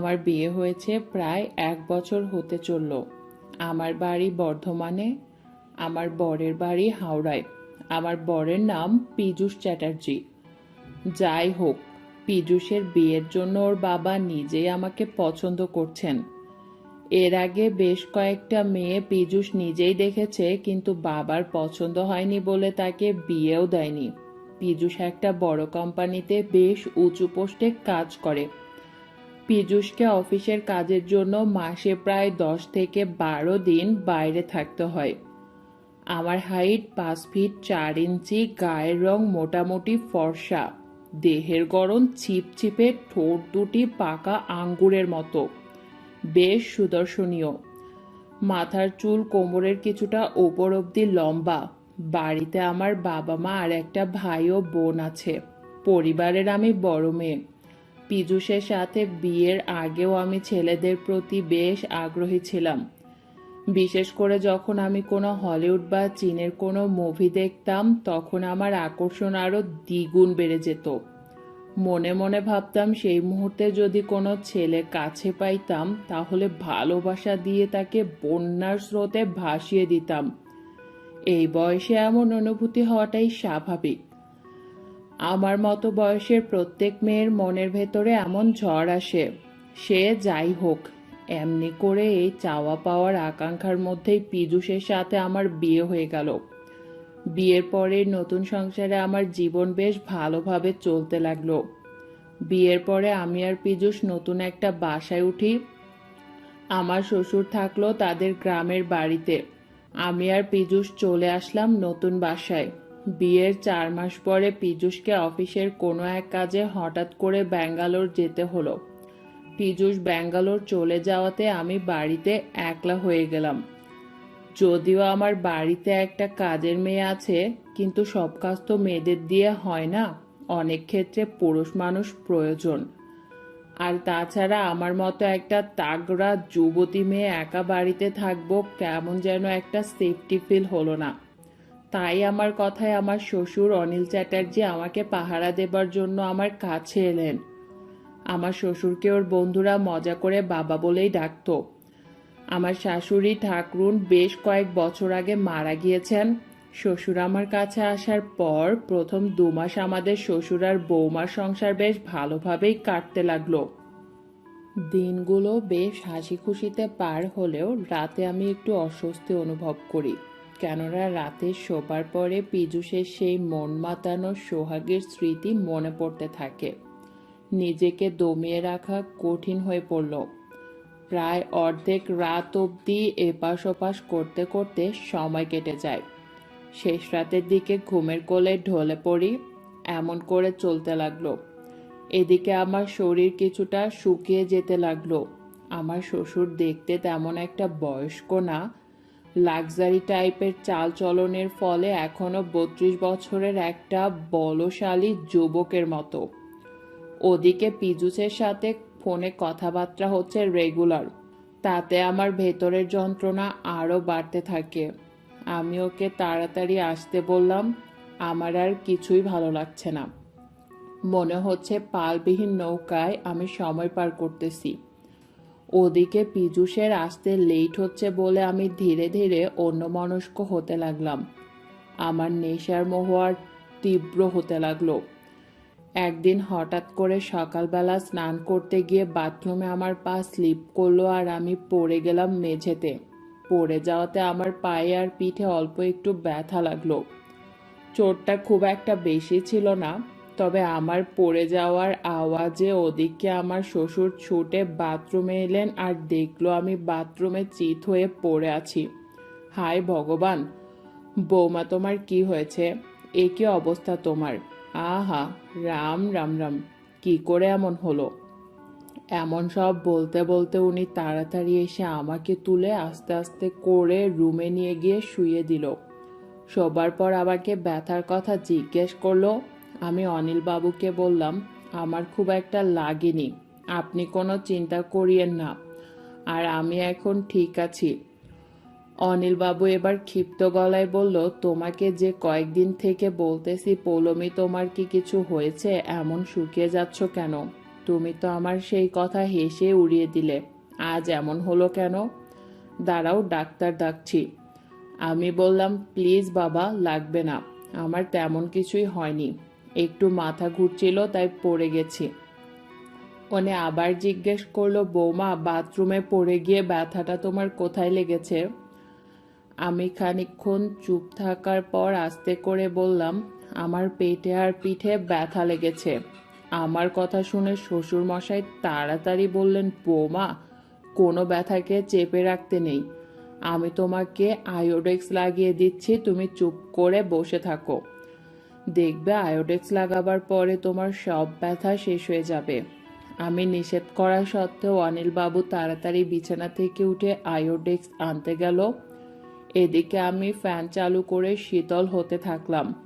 আমার বিয়ে হয়েছে প্রায় এক বছর হতে চলল। আমার বাড়ি বর্ধমানে, আমার বরের বাড়ি হাওড়ায়। আমার বরের নাম পীযূষ চ্যাটার্জি। যাই হোক, পীযূষের বিয়ের জন্য ওর বাবা নিজেই আমাকে পছন্দ করছেন। এর আগে বেশ কয়েকটা মেয়ে পীযূষ নিজেই দেখেছে, কিন্তু বাবার পছন্দ হয়নি বলে তাকে বিয়েও দেয়নি। পীযূষ একটা বড় কোম্পানিতে বেশ উঁচু পোস্টে কাজ করে। পীযূষকে অফিসের কাজের জন্য মাসে প্রায় দশ থেকে বারো দিন বাইরে থাকতে হয়। আমার হাইট পাঁচ ফিট চার ইঞ্চি, গায়ের রং মোটামুটি ফর্সা। দেহের গড়ন ছিপছিপে ঠোঁট দুটি পাকা আঙ্গুরের মতো। বেশ সুদর্শনীয়। মাথার চুল কোমরের কিছুটা ওপর অব্দি লম্বা। বাড়িতে আমার বাবা মা আর একটা ভাই ও বোন আছে। পরিবারের আমি বড় মেয়ে। পীযূষের সাথে বিয়ের আগেও আমি ছেলেদের প্রতি বেশ আগ্রহী ছিলাম। বিশেষ করে যখন আমি কোনো হলিউড বা চীনের কোনো মুভি দেখতাম, তখন আমার আকর্ষণ আরও দ্বিগুণ বেড়ে যেত। মনে মনে ভাবতাম, সেই মুহূর্তে যদি কোনো ছেলে কাছে পাইতাম, তাহলে ভালোবাসা দিয়ে তাকে বন্যার স্রোতে ভাসিয়ে দিতাম। এই বয়সে এমন অনুভূতি হওয়াটাই স্বাভাবিক। আমার মতো বয়সের প্রত্যেক মেয়ের মনের ভেতরে এমন ঝড় আসে। সে যাই হোক, এমনি করে এই চাওয়া পাওয়ার আকাঙ্ক্ষার মধ্যেই পীযূষের সাথে আমার বিয়ে হয়ে গেল। বিয়ের পরে নতুন সংসারে আমার জীবন বেশ ভালোভাবে চলতে লাগল। বিয়ের পরে আমি আর পীযূষ নতুন একটা বাসায় উঠি। আমার শ্বশুর থাকল তাদের গ্রামের বাড়িতে। আমি আর পীযূষ চলে আসলাম নতুন বাসায়। বিয়ের চার মাস পরে পীযূষকে অফিসের কোনো এক কাজে হঠাৎ করে ব্যাঙ্গালোর যেতে হলো। পীযূষ ব্যাঙ্গালোর চলে যাওয়াতে আমি বাড়িতে একলা হয়ে গেলাম। যদিও আমার বাড়িতে একটা কাজের মেয়ে আছে, কিন্তু সব কাজ তো মেয়েদের দিয়ে হয় না। অনেক ক্ষেত্রে পুরুষ মানুষ প্রয়োজন। আর তাছাড়া আমার মতো একটা তাগড়া যুবতী মেয়ে একা বাড়িতে থাকব কেমন যেন একটা সেফটি ফিল হলো না। তাই আমার কথায় আমার শ্বশুর অনিল চ্যাটার্জি আমাকে পাহারা দেবার জন্য আমার কাছে এলেন। আমার শ্বশুরকে ওর বন্ধুরা মজা করে বাবা বলেই ডাকতো। আমার শাশুড়ি ঠাকরুন বেশ কয়েক বছর আগে মারা গিয়েছেন। শ্বশুর আমার কাছে আসার পর প্রথম দু মাস আমাদের শ্বশুর আর বৌমার সংসার বেশ ভালোভাবেই কাটতে লাগল। দিনগুলো বেশ হাসি খুশিতে পার হলেও রাতে আমি একটু অস্বস্তি অনুভব করি। কেননা রাতে শোবার পরে পীযূষের সেই মন মাতানো সোহাগের স্মৃতি মনে পড়তে থাকে। নিজেকে দমিয়ে রাখা কঠিন হয়ে পড়ল। প্রায় অর্ধেক রাত অবধি এপাশ ওপাশ করতে করতে সময় কেটে যায়। শেষ রাতের দিকে ঘুমের কোলে ঢলে পড়ি, এমন করে চলতে লাগল। এদিকে আমার শরীর কিছুটা শুকিয়ে যেতে লাগল। আমার শ্বশুর দেখতে তেমন একটা বয়স্ক না লাক্সারি টাইপের চাল চলনের ফলে এখনও বত্রিশ বছরের একটা বলশালী যুবকের মতো। ওদিকে পিজুসের সাথে ফোনে কথাবার্তা হচ্ছে রেগুলার। তাতে আমার ভেতরের যন্ত্রণা আরও বাড়তে থাকে। আমি ওকে তাড়াতাড়ি আসতে বললাম, আমার আর কিছুই ভালো লাগছে না। মনে হচ্ছে পালবিহীন নৌকায় আমি সময় পার করতেছি। ওদিকে পীযূষের আসতে লেট হচ্ছে বলে আমি ধীরে ধীরে অন্যমনস্ক হতে লাগলাম। আমার নেশার মোহ আর তীব্র হতে লাগল। একদিন হঠাৎ করে সকালবেলা স্নান করতে গিয়ে বাথরুমে আমার পা স্লিপ করল আর আমি পড়ে গেলাম মেঝেতে। পড়ে যাওয়াতে আমার পায়ে আর পিঠে অল্প একটু ব্যথা লাগল। চোটটা খুব একটা বেশি ছিল না তবে আমার পড়ে যাওয়ার আওয়াজে ওদিকে আমার শ্বশুর ছুটে বাথরুমে এলেন আর দেখল আমি বাথরুমে চিত হয়ে পড়ে আছি। হায় ভগবান, বৌমা তোমার কি হয়েছে? এ কি অবস্থা তোমার? আহা, রাম রাম রাম। কি করে এমন হলো? এমন সব বলতে বলতে উনি তাড়াতাড়ি এসে আমাকে তুলে আস্তে আস্তে করে রুমে নিয়ে গিয়ে শুয়ে দিল। শোবার পর আমাকে ব্যথার কথা জিজ্ঞেস করল আমি অনিল বাবুকে বললাম, আমার খুব একটা লাগেনি। আপনি কোনো চিন্তা করিয়েন না। আর আমি এখন ঠিক আছি। অনিলবাবু এবার ক্ষিপ্ত গলায় বলল, তোমাকে যে কয়েকদিন থেকে বলতেছি, পৌলমি, তোমার কি কিছু হয়েছে? এমন শুকিয়ে যাচ্ছ কেন? তুমি তো আমার সেই কথা হেসে উড়িয়ে দিলে। আজ এমন হলো কেন? দাঁড়াও, ডাক্তার ডাকছি। আমি বললাম, প্লিজ বাবা, লাগবে না। আমার তেমন কিছুই হয়নি। একটু মাথা ঘুরছিল, তাই পড়ে গেছি। ওনে আবার জিজ্ঞেস করল, বৌমা, বাথরুমে পড়ে গিয়ে ব্যথাটা তোমার কোথায় লেগেছে? আমি খানিকক্ষণ চুপ থাকার পর আস্তে করে বললাম, আমার পেটে আর পিঠে ব্যথা লেগেছে। আমার কথা শুনে শ্বশুর মশাই তাড়াতাড়ি বললেন, বৌমা, কোনো ব্যথাকে চেপে রাখতে নেই। আমি তোমাকে আয়োডেক্স লাগিয়ে দিচ্ছি, তুমি চুপ করে বসে থাকো। দেখবে আয়োডেক্স লাগাবার পরে তোমার সব ব্যথা শেষ হয়ে যাবে। আমি নিষেধ করা সত্ত্বেও অনিলবাবু তাড়াতাড়ি বিছানা থেকে উঠে আয়োডেক্স আনতে গেল। এদিকে আমি ফ্যান চালু করে শীতল হতে থাকলাম।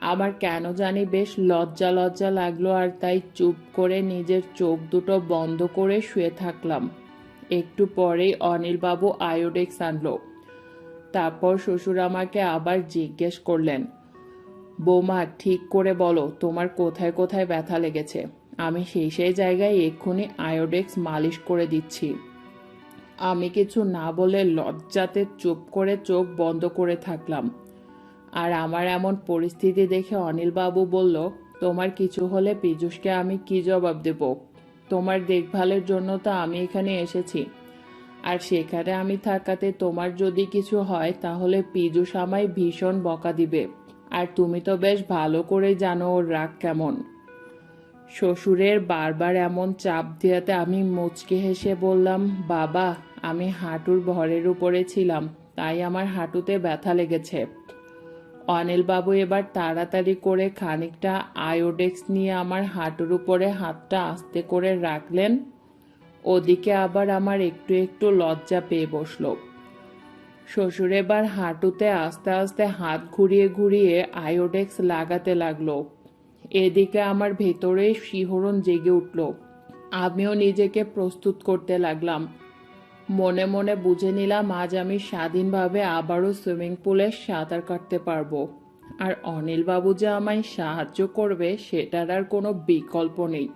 আমার কেন জানি বেশ লজ্জা লজ্জা লাগল আর তাই চুপ করে নিজের চোখ দুটো বন্ধ করে শুয়ে থাকলাম। একটু পরেই অনিলবাবু আয়োডেক্স আনলো। তারপর শ্বশুর আমাকে আবার জিজ্ঞেস করলেন বৌমা, ঠিক করে বলো, তোমার কোথায় কোথায় ব্যথা লেগেছে? আমি সেই সেই জায়গায় এক্ষুনি আয়োডেক্স মালিশ করে দিচ্ছি। আমি কিছু না বলে লজ্জাতে চুপ করে চোখ বন্ধ করে থাকলাম। আর আমার এমন পরিস্থিতি দেখে অনিলবাবু বলল, তোমার কিছু হলে পীযুষকে আমি কি জবাব দেব? তোমার দেখভালের জন্য তো আমি এখানে এসেছি। আর সেখানে আমি থাকাতে তোমার যদি কিছু হয়, তাহলে পীযুষ আমায় ভীষণ বকা দিবে। আর তুমি তো বেশ ভালো করে জানো ওর রাগ কেমন। শ্বশুরের বারবার এমন চাপ দেওয়াতে আমি মুচকে হেসে বললাম, বাবা, আমি হাঁটুর ভরের উপরে ছিলাম, তাই আমার হাঁটুতে ব্যথা লেগেছে। অনিলবাবু এবার তাড়াতাড়ি করে খানিকটা আয়োডেক্স নিয়ে আমার হাঁটুর উপরে হাতটা আস্তে করে রাখলেন। ওদিকে আবার আমার একটু একটু লজ্জা পেয়ে বসল। শ্বশুর এবার হাঁটুতে আস্তে আস্তে হাত ঘুরিয়ে ঘুরিয়ে আয়োডেক্স লাগাতে লাগল। এদিকে আমার ভেতরে শিহরণ জেগে উঠল। আমিও নিজেকে প্রস্তুত করতে লাগলাম। মনে মনে বুঝে নিলাম আজ আমি স্বাধীনভাবে আবারও সুইমিং পুলে সাঁতার কাটতে পারব। আর অনিলবাবু যে আমায় সাহায্য করবে সেটার আর কোনো বিকল্প নেই।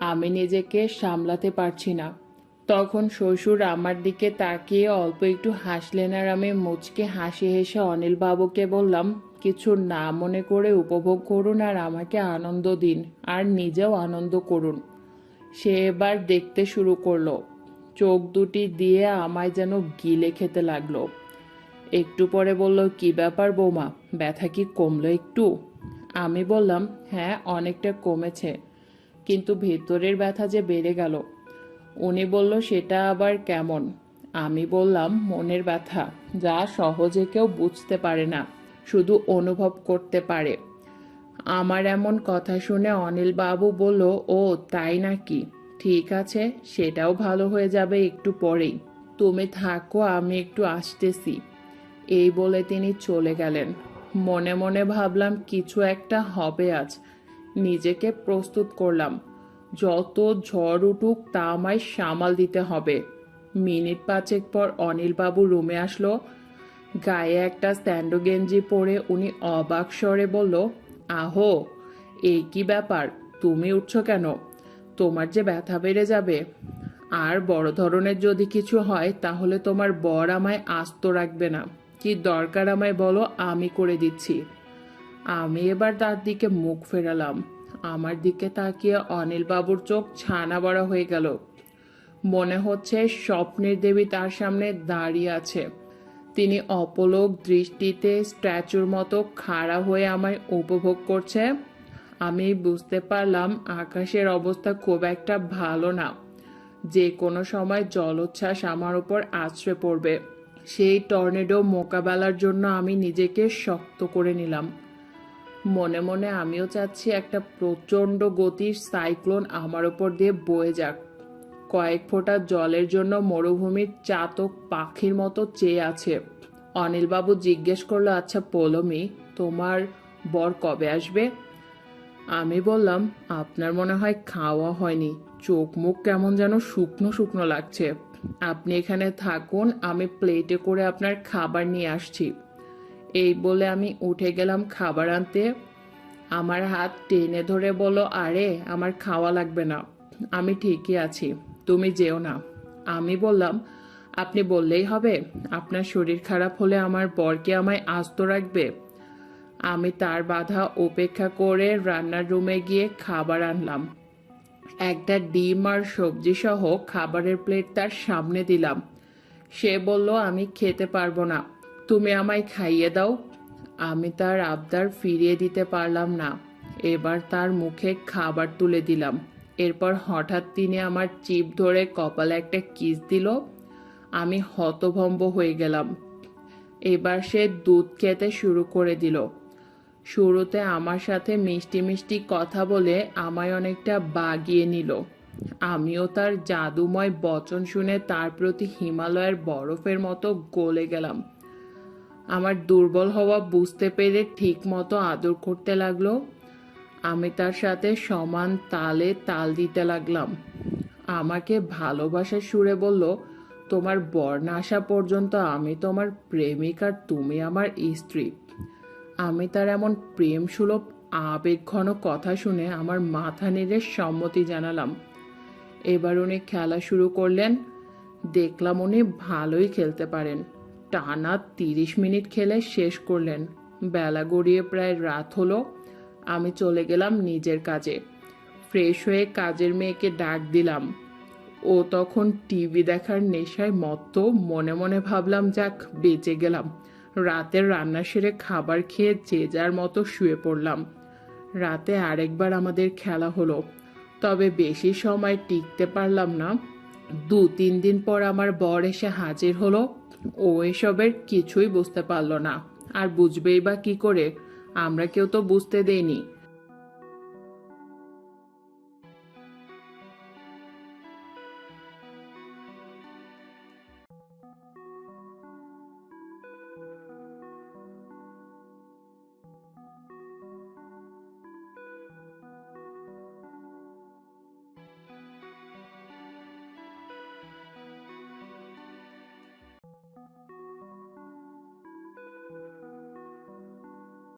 আমি নিজেকে সামলাতে পারছি না। তখন শ্বশুর আমার দিকে তাকিয়ে অল্প একটু হাসলেন আর আমি মুচকে হাসি হেসে অনিলবাবুকে বললাম, কিছু না মনে করে উপভোগ করুন আর আমাকে আনন্দ দিন, আর নিজেও আনন্দ করুন। সে এবার দেখতে শুরু করল। চোখ দুটি দিয়ে আমায় যেন গিলে খেতে লাগল। একটু পরে বলল, কি ব্যাপার বৌমা, ব্যথা কি কমলো একটু? আমি বললাম হ্যাঁ অনেকটা কমেছে, কিন্তু ভেতরের ব্যথা যে বেড়ে গেল উনি বলল, সেটা আবার কেমন? আমি বললাম, মনের ব্যথা, যা সহজে কেউ বুঝতে পারে না, শুধু অনুভব করতে পারে। আমার এমন কথা শুনে অনিল বাবু বলল, ও, তাই নাকি? ঠিক আছে, সেটাও ভালো হয়ে যাবে একটু পরেই। তুমি থাকো, আমি একটু আসতেছি। এই বলে তিনি চলে গেলেন। মনে মনে ভাবলাম, কিছু একটা হবে আজ। নিজেকে প্রস্তুত করলাম। যত ঝড় উঠুক, তা আমায় সামাল দিতে হবে। মিনিট পাঁচেক পর অনিলবাবু রুমে আসলো। গায়ে একটা স্ট্যান্ডো গেঞ্জি পরে উনি অবাক স্বরে বলল, আহো, এই কি ব্যাপার? তুমি উঠছো কেন? তোমার যে ব্যথা বেড়ে যাবে। আর বড় ধরনের যদি কিছু হয়, তাহলে তোমার বর আমায় আস্ত রাখবে না। কি দরকার আমায় বলো, আমি করে দিচ্ছি। আমি এবার তার দিকে মুখ ফেরালাম। আমার দিকে তাকিয়ে অনিল বাবুর চোখ ছানা বড় হয়ে গেল। মনে হচ্ছে স্বপ্নের দেবী তার সামনে দাঁড়িয়ে আছে। তিনি অপলোক দৃষ্টিতে স্ট্যাচুর মতো খাড়া হয়ে আমায় উপভোগ করছে। আমি বুঝতে পারলাম আকাশের অবস্থা খুব একটা ভালো না। যে কোনো সময় জলোচ্ছ্বাস আমার উপর আছড়ে পড়বে। সেই টর্নেডো মোকাবেলার জন্য আমি নিজেকে শক্ত করে নিলাম। মনে মনে আমিও চাচ্ছি একটা প্রচণ্ড গতির সাইক্লোন আমার ওপর দিয়ে বয়ে যাক। কয়েক ফোঁটা জলের জন্য মরুভূমির চাতক পাখির মতো চেয়ে আছে। অনিলবাবু জিজ্ঞেস করল আচ্ছা পলমি, তোমার বর কবে আসবে? আমি বললাম, আপনার মনে হয় খাওয়া হয়নি। চোখ মুখ কেমন যেন শুকনো শুকনো লাগছে। আপনি এখানে থাকুন, আমি প্লেটে করে আপনার খাবার নিয়ে আসছি। এই বলে আমি উঠে গেলাম খাবার আনতে। আমার হাত টেনে ধরে বলল আরে, আমার খাওয়া লাগবে না। আমি ঠিকই আছি, তুমি যেও না। আমি বললাম, আপনি বললেই হবে। আপনার শরীর খারাপ হলে আমার বরকে আমায় আস্ত রাখবে? আমি তার বাধা উপেক্ষা করে রান্নার রুমে গিয়ে খাবার আনলাম। একটা ডিম আর সবজি সহ খাবারের প্লেট তার সামনে দিলাম। সে বলল, আমি খেতে পারব না। তুমি আমায় খাইয়ে দাও। আমি তার আবদার ফিরিয়ে দিতে পারলাম না। এবার তার মুখে খাবার তুলে দিলাম। এরপর হঠাৎ তিনি আমার চিপ ধরে কপালে একটা কিস দিল। আমি হতভম্ব হয়ে গেলাম। এবার সে দুধ খেতে শুরু করে দিল। শুরুতে আমার সাথে মিষ্টি মিষ্টি কথা বলে আমায় অনেকটা বাগিয়ে নিল। আমিও তার জাদুময় বচন শুনে তার প্রতি হিমালয়ের বরফের মতো গলে গেলাম। আমার দুর্বল হওয়া বুঝতে পেরে ঠিক মতো আদর করতে লাগল। আমি তার সাথে সমান তালে তাল দিতে লাগলাম। আমাকে ভালোবাসার সুরে বলল, তোমার বর না আসা পর্যন্ত আমি তোমার প্রেমিক আর তুমি আমার স্ত্রী। আমি তার এমন প্রেম সুলভ আবেগঘন কথা শুনে আমার মাথা নেড়ে সম্মতি জানালাম। এবার উনি খেলা শুরু করলেন। দেখলাম উনি ভালোই খেলতে পারেন। টানা তিরিশ মিনিট খেলে শেষ করলেন। বেলা গড়িয়ে প্রায় রাত হলো। আমি চলে গেলাম নিজের কাজে। ফ্রেশ হয়ে কাজের মেয়েকে ডাক দিলাম। ও তখন টিভি দেখার নেশায় মত্ত। মনে মনে ভাবলাম, যাক, বেঁচে গেলাম। রাতের রান্না সেরে খাবার খেয়ে যে যার মতো শুয়ে পড়লাম। রাতে আরেকবার আমাদের খেলা হলো। তবে বেশি সময় টিকতে পারলাম না। দু তিন দিন পর আমার বর এসে হাজির হলো। ও এসবের কিছুই বুঝতে পারল না। আর বুঝবেই বা কি করে? আমরা কেউ তো বুঝতে দেইনি।